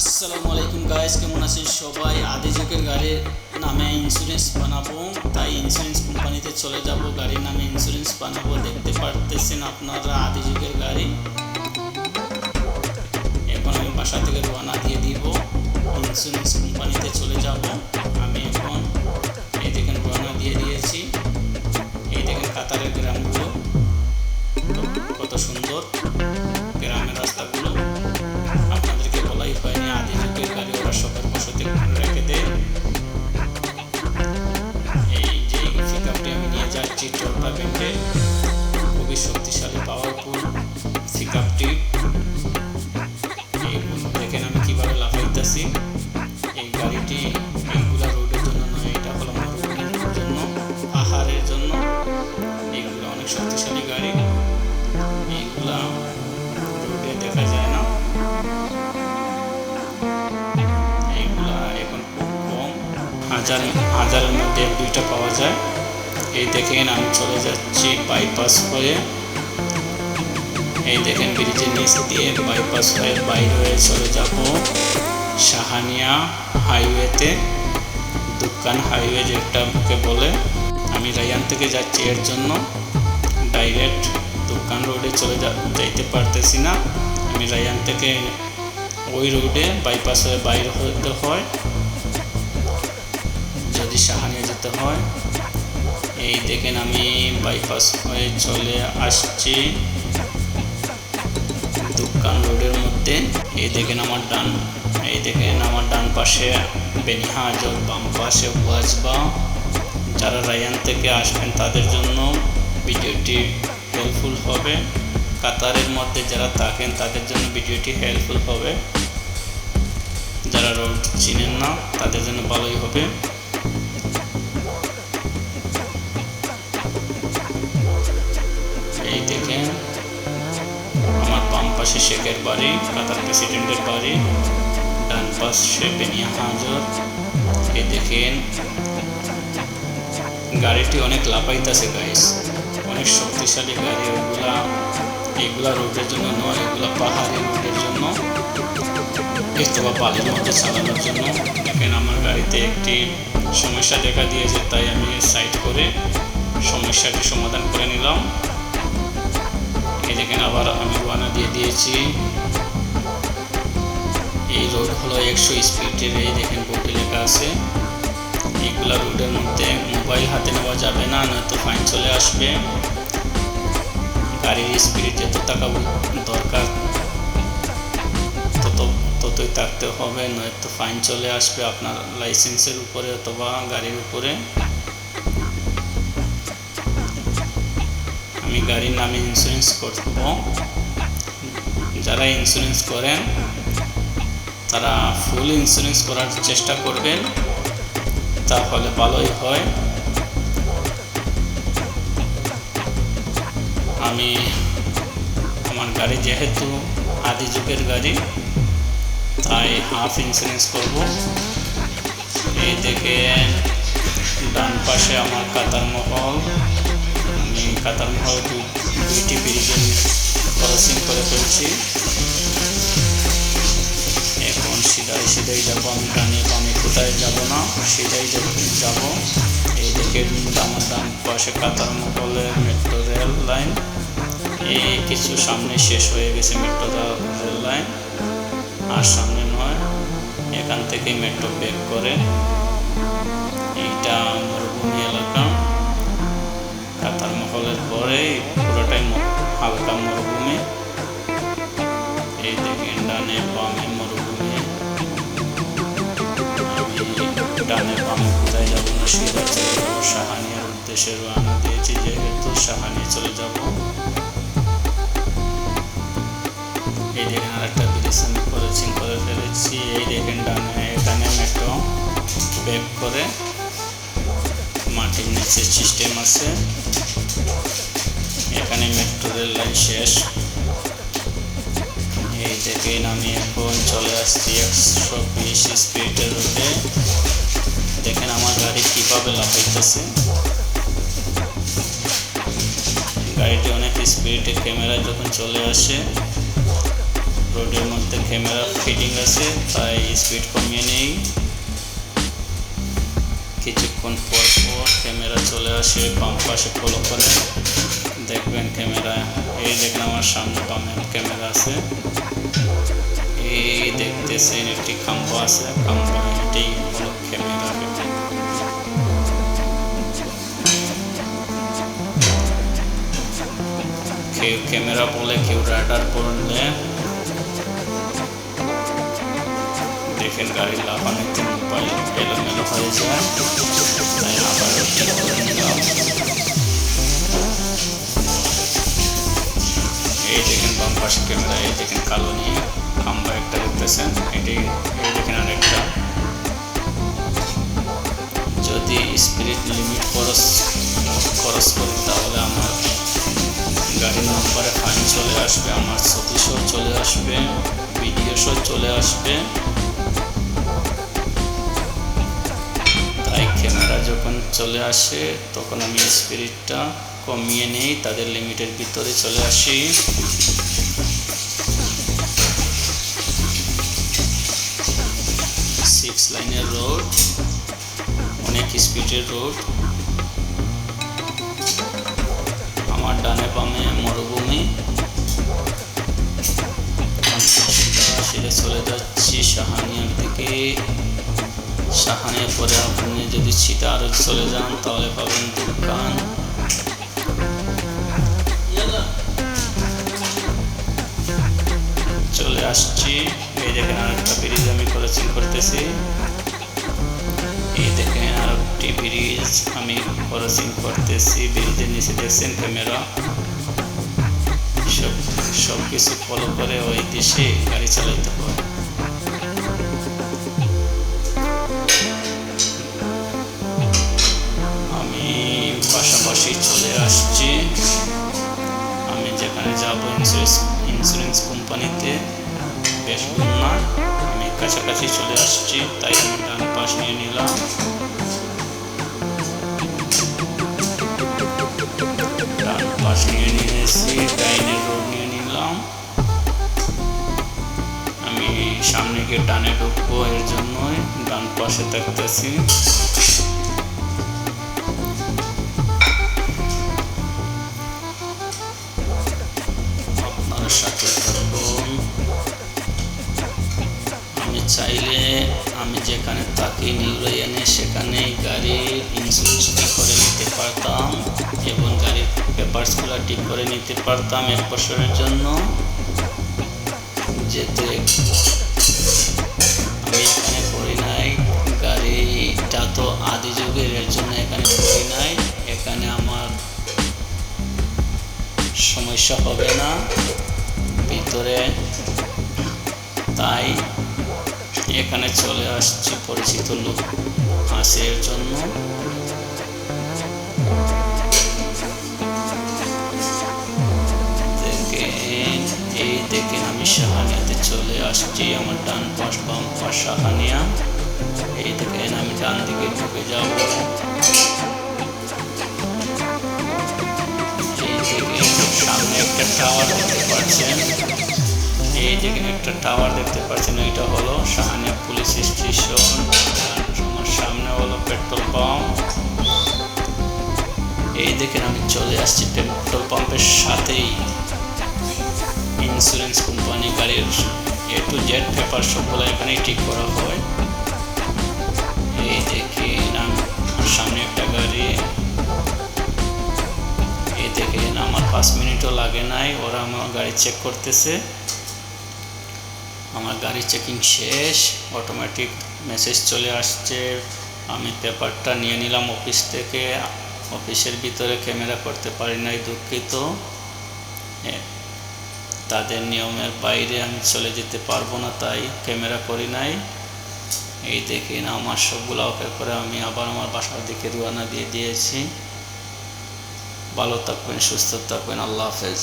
আসসালামু আলাইকুম গাইস কেমন আছেন সবাই? আদি যুগের গাড়ির নামে ইন্স্যুরেন্স বানাবো। তাই ইন্স্যুরেন্স কোম্পানিতে চলে যাব, গাড়ির নামে ইন্স্যুরেন্স বানাবো। দেখতে পারতেছেন আপনারা আদি যুগের গাড়ি। এখন আমি বাসা থেকে রওনা দিয়ে দিব। ইন্স্যুরেন্স কোম্পানিতে চলে যাব। টোটা ব্যাংকে খুবই শক্তিশালী পাওয়ারফুল পিকআপটি এই দেখেন আমি কীভাবে লাফাইতেছি এই গাড়িটি এইগুলা রোডের জন্য নয়, এটা হলো জন্য, পাহাড়ের জন্য। এইগুলো অনেক শক্তিশালী গাড়ি। এইগুলা রোডে দেখা যায় না। এইগুলা এখন খুব কম। হাজার হাজারের মধ্যে দুইটা পাওয়া যায়। এই দেখেন আমি চলে যাচ্ছি বাইপাস হয়ে। এই দেখেন ব্রিজের নিচ দিয়ে বাইপাস হয়ে বাইরে হয়ে চলে যাব সাহানিয়া হাইওয়েতে দোকান হাইওয়ে যেটাকে বলে। আমি রায়ান থেকে যাচ্ছি, এর জন্য ডাইরেক্ট দোকান রোডে চলে যাইতে পারতেছি না। আমি রায়ান থেকে ওই রোডে বাইপাস হয়ে বাইরে হতে হয়। যদি সাহানিয়া যেতে হয় এই দেখেন আমি বাইপাস হয়ে চলে আসছি দোকান রোডের মধ্যে। এই দেখেন আমার ডান, এই দেখেন আমার ডান পাশে বেনিহাজর বাম পাশে ওয়াজবা। যারা রায়ান থেকে আসবেন তাদের জন্য ভিডিওটি হেল্পফুল হবে। কাতারের মধ্যে যারা থাকেন তাদের জন্য ভিডিওটি হেল্পফুল হবে। যারা রোড চিনেন না, তাদের জন্য ভালোই হবে। এই দেখেন আমার বাম পাশে শেখের বাড়ি, কাতার প্রেসিডেন্টের বাড়ি, ডান পাশে বেনিয়া হাজর। এই দেখেন, গাড়িটি অনেক লাফাইতেছে গাইস অনেক শক্তিশালী গাড়ি ওইগুলা এগুলা রোডের জন্য নয়, এগুলা পাহাড়ি রোডের জন্য। অথবা বালির মধ্যে চালানোর জন্য। দেখেন, আমার গাড়িতে একটি সমস্যা দেখা দিয়েছে, তাই আমি সাইড করে সমস্যাটি সমাধান করে নিলাম। এই দেখেন আবার আমি রওনা দিয়ে দিয়েছি। এই রোড হলো একশো স্পিডের, এই দেখেন বোর্ডে লেখা আছে। এইগুলা রোডের মধ্যে মোবাইল হাতে নেওয়া যাবে না, নয়তো ফাইন চলে আসবে। গাড়ির স্পিড যত টাকা দরকার। তত ততই থাকতে হবে, নয়তো ফাইন চলে আসবে আপনার লাইসেন্সের উপরে অথবা গাড়ির উপরে। আমি গাড়ির নামে ইন্স্যুরেন্স করব। যারা ইন্স্যুরেন্স করেন, তারা ফুল ইন্স্যুরেন্স করার চেষ্টা করবেন, তাহলে ভালোই হয়। আমি আমার গাড়ি যেহেতু আদি যুগের গাড়ি, তাই হাফ ইন্স্যুরেন্স করব। এই দেখে ডান পাশে আমার কাতার মহল। আমি কাতার মহল দুইটি ব্রিজের ক্রসিং করে ফেলছি এখন সিধাই সিধাই যাব আমি ডানে বামে কোথায় যাব না সিধাই যাব। এই দেখে আমার ডান পাশে কাতার মহলের মেট্রো রেল লাইন এই কিছু সামনে শেষ হয়ে গেছে মেট্রো রেল লাইন আর সামনে নয়, এখান থেকে মেট্রো ব্যাক করে। এইটা মরুভূমি এলাকা। মহলের পরে পুরোটাই হালকা মরুভূমি। এই দেখেন, ডানে বামে মরুভূমি। আমি ডানে বামে কোথায় যাব না চলে যাব সাহানিয়ার উদ্দেশ্যে রওনা দিয়েছি, যেহেতু সাহানিয়া চলে যাব। এই দেখেন, আরেকটা ব্রিজ আমি করেছি করে ফেলেছি। এই দেখেন, ডানে, এখানে মেট্রো ব্যাক করে মাটির নিচে সিস্টেম আছে। এখানে মেট্রো রেল লাইন শেষ। এই দেখেন আমি এখন চলে আসছি একশো বিশ স্পিডের রোডে দেখেন আমার গাড়ি কীভাবে লাফাইতেছে। গাড়িটি অনেক স্পিডে ক্যামেরা যখন চলে আসে রোডের মধ্যে ক্যামেরা ফিটিং আছে, তাই স্পিড কমিয়ে নেই। কিছুক্ষণ পর পর ক্যামেরা চলে আসে, বাম পাশে ফলো করে দেখবেন ক্যামেরা, এই দেখেন আমার সামনে বামে ক্যামেরা আছে। এই দেখতেছেন একটি খাম্বা আছে, খাম্বা এটি হলো ক্যামেরা কেউ ক্যামেরা বলে, কেউ রাডার বললে। দেখেন গাড়ি লাফানোতে মোবাইল এলোমেলো হয়ে যায় তাই আবার ঠিক করে নিলাম এই দেখেন বাম পাশে ক্যামেরা এই দেখেন কালো নিয়ে খাম্বা একটা দেখতেছেন এটি এই আরেকটা যদি স্পিরিট লিমিট খরচ খরচ করি, তাহলে আমার গাড়ির নম্বরে ফাইন চলে আসবে, আমার ছবি চলে আসবে ভিডিও সহ চলে আসবে। যখন চলে আসে, তখন আমি স্পিরিটটা কমিয়ে নেই, তাদের লিমিটের ভিতরে চলে আসি। সিক্স লাইনের রোড অনেক স্পিডের রোড আমার ডানে বামে মরুভূমি। সেটা চলে যাচ্ছি সাহানিয়ার দিকে। সাহানিয়া পরে আপনি যদি আরও চলে যান, তাহলে পাবেন দোকান। চলে আসছি। এই দেখেন আরেকটা ব্রিজ আমি ক্রসিং করতেছি। এই দেখেন আর একটি ব্রিজ আমি ক্রসিং করতেছি। ব্রিজের নিচে দেখছেন ক্যামেরা সব সব কিছু ফলো করে ওই দেশে গাড়ি চালাইতে হয়। আসছি। আমি যেখানে যাব ইন্স্যুরেন্স ইন্স্যুরেন্স কোম্পানিতে বেশ না, আমি কাছাকাছি চলে আসছি, তাই আমি ডান পাশ নিয়ে নিলাম। ডান পাশ নিয়ে নিয়েছি ডাইনের রোড নিয়ে নিলাম। আমি সামনে গিয়ে ডানে ঢুকবো এর জন্যই, ডান পাশে থাকতেছি পেপারসগুলো ঠিক করে নিতে পারতাম এক বছরের জন্য। যেতে আমি এখানে করি নাই। গাড়িটা তো আদি যুগের, এর জন্য এখানে করি নাই। এখানে আমার সমস্যা হবে না। ভিতরে তাই এখানে চলে আসছি পরিচিত লোক আছে এর জন্য। দেখেন আমি সাহানিয়াতে চলে আসছি আমার ডান পাশ, বাম পাশ সাহানিয়া এই দেখেন আমি ডান দিকে ঢুকে যাব। এই সামনে একটা টাওয়ার দেখতে পাচ্ছেন। এই দেখেন একটা টাওয়ার দেখতে পাচ্ছেন, এটা হলো সাহানিয়া পুলিশ স্টেশন। আমার সামনে হলো পেট্রোল পাম্প। এই দেখেন আমি চলে আসছি পেট্রোল পাম্পের সাথেই। ইন্স্যুরেন্স কোম্পানি গাড়ির এ টু জেড পেপার সবগুলো এখানেই ঠিক করা হয়। এই দেখেন আমার সামনে একটা গাড়ি। এই দেখেন আমার পাঁচ মিনিটও লাগে নাই, ওরা আমার গাড়ি চেক করতেছে। আমার গাড়ি চেকিং শেষ অটোমেটিক মেসেজ চলে আসছে। আমি পেপারটা নিয়ে নিলাম অফিস থেকে। অফিসের ভিতরে ক্যামেরা করতে পারি নাই দুঃখিত। তাদের নিয়মের বাইরে আমি চলে যেতে পারব না, তাই ক্যামেরা করি নাই। এই দেখেন আমার সবগুলো অপেক্ষা করে আমি আবার আমার বাসার দিকে রুয়ানা দিয়ে দিয়েছি। ভালো থাকবেন, সুস্থ থাকবেন, আল্লাহ হাফেজ।